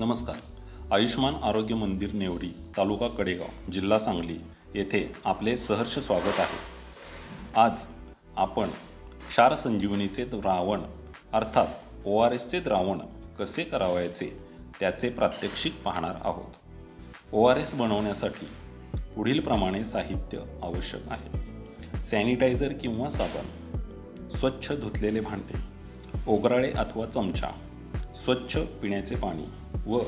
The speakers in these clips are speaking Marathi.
नमस्कार. आयुष्मान आरोग्य मंदिर नेवरी तालुका कडेगाव जिल्हा सांगली येथे आपले सहर्ष स्वागत आहे. आज आपण क्षार संजीवनीचे द्रावण अर्थात ओ आर एसचे द्रावण कसे करावायचे त्याचे प्रात्यक्षिक पाहणार आहोत. ओ आर एस बनवण्यासाठी पुढीलप्रमाणे साहित्य आवश्यक आहे. सॅनिटायझर किंवा साबण स्वच्छ धुतलेले भांडे ओगराळे अथवा चमचा स्वच्छ पिण्याचे पाणी व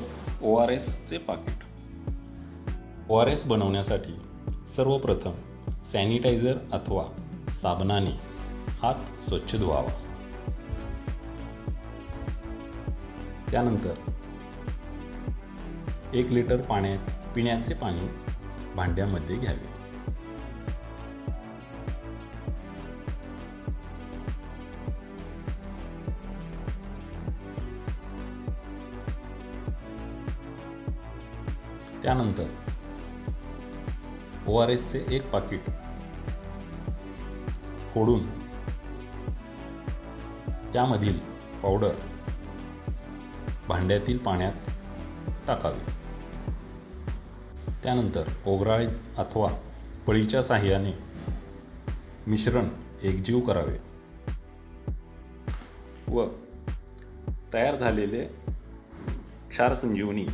ओ आर एसचे पाकिट. ओ आर एस बनवण्यासाठी सर्वप्रथम सॅनिटायझर अथवा साबणाने हात स्वच्छ धुवावा. त्यानंतर एक लिटर पाण्यात पिण्याचे पाणी भांड्यामध्ये घ्यावे. त्यानंतर ओ आर एसचे एक पाकिट फोडून त्यामधील पावडर भांड्यातील पाण्यात टाकावे. त्यानंतर ओगराळी अथवा पळीच्या साह्याने मिश्रण एकजीव करावे व तयार झालेले क्षार संजीवनी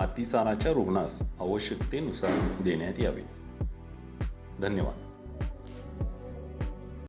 अतिसाराच्या रुग्णास आवश्यकतेनुसार देण्यात यावे. धन्यवाद.